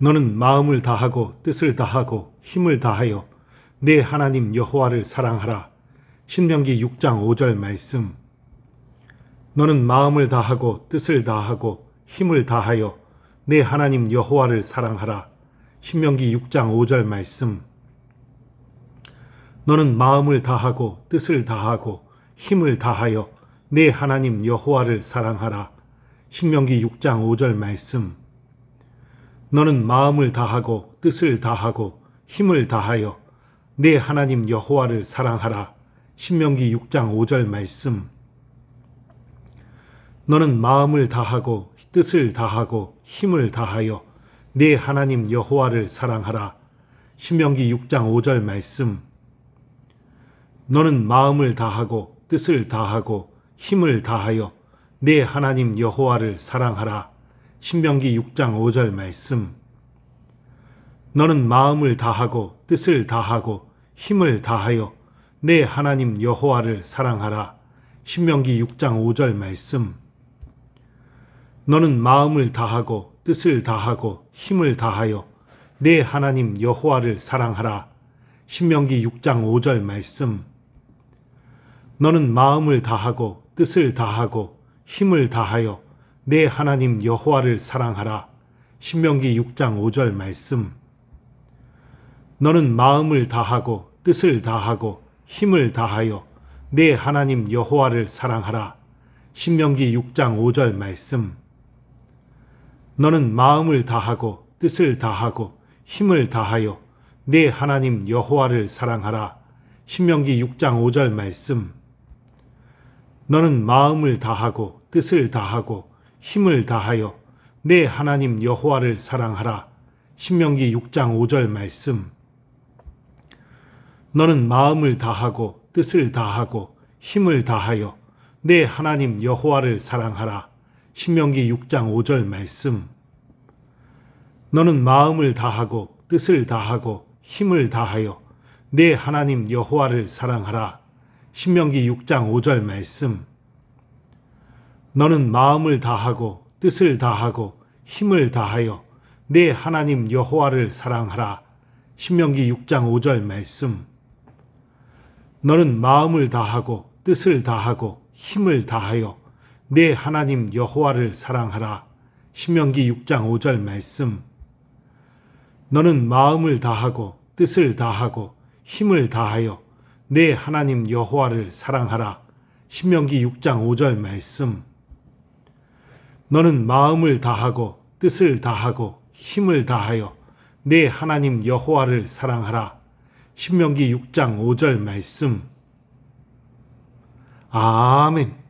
너는 마음을 다하고 뜻을 다하고 힘을 다하여 내 하나님 여호와를 사랑하라. 신명기 6장 5절 말씀. 너는 마음을 다하고 뜻을 다하고 힘을 다하여 내 하나님 여호와를 사랑하라. 신명기 6장 5절 말씀. 너는 마음을 다하고 뜻을 다하고 힘을 다하여 내 하나님 여호와를 사랑하라. 신명기 6장 5절 말씀. 너는 마음을 다하고 뜻을 다하고 힘을 다하여 내 하나님 여호와를 사랑하라. 신명기 6장 5절 말씀. 너는 마음을 다하고 뜻을 다하고 힘을 다하여 내 하나님 여호와를 사랑하라. 신명기 6장 5절 말씀. 너는 마음을 다하고 뜻을 다하고 힘을 다하여 내 하나님 여호와를 사랑하라. 신명기 6장 5절 말씀. 너는 마음을 다하고 뜻을 다하고 힘을 다하여 내 하나님 여호와를 사랑하라. 신명기 6장 5절 말씀. 너는 마음을 다하고 뜻을 다하고 힘을 다하여 내 하나님 여호와를 사랑하라. 신명기 6장 5절 말씀. 너는 마음을 다하고 뜻을 다하고 힘을 다하여 내 하나님 여호와를 사랑하라. 신명기 6장 5절 말씀. 너는 마음을 다하고 뜻을 다하고 힘을 다하여 내 하나님 여호와를 사랑하라. 신명기 6장 5절 말씀. 너는 마음을 다하고 뜻을 다하고 힘을 다하여 내 하나님 여호와를 사랑하라. 신명기 6장 5절 말씀. 너는 마음을 다하고 뜻을 다하고 힘을 다하여 내 하나님 여호와를 사랑하라. 신명기 6장 5절 말씀. 너는 마음을 다하고 뜻을 다하고 힘을 다하여 내 하나님 여호와를 사랑하라. 신명기 6장 5절 말씀. 너는 마음을 다하고 뜻을 다하고 힘을 다하여 내 하나님 여호와를 사랑하라. 신명기 6장 5절 말씀. 너는 마음을 다하고 뜻을 다하고 힘을 다하여 내 하나님 여호와를 사랑하라. 신명기 6장 5절 말씀. 너는 마음을 다하고 뜻을 다하고 힘을 다하여 내 하나님 여호와를 사랑하라. 신명기 6장 5절 말씀. 너는 마음을 다하고 뜻을 다하고 힘을 다하여 내 하나님 여호와를 사랑하라. 신명기 6장 5절 말씀. 너는 마음을 다하고 뜻을 다하고 힘을 다하여 내 하나님 여호와를 사랑하라. 신명기 6장 5절 말씀. 아멘.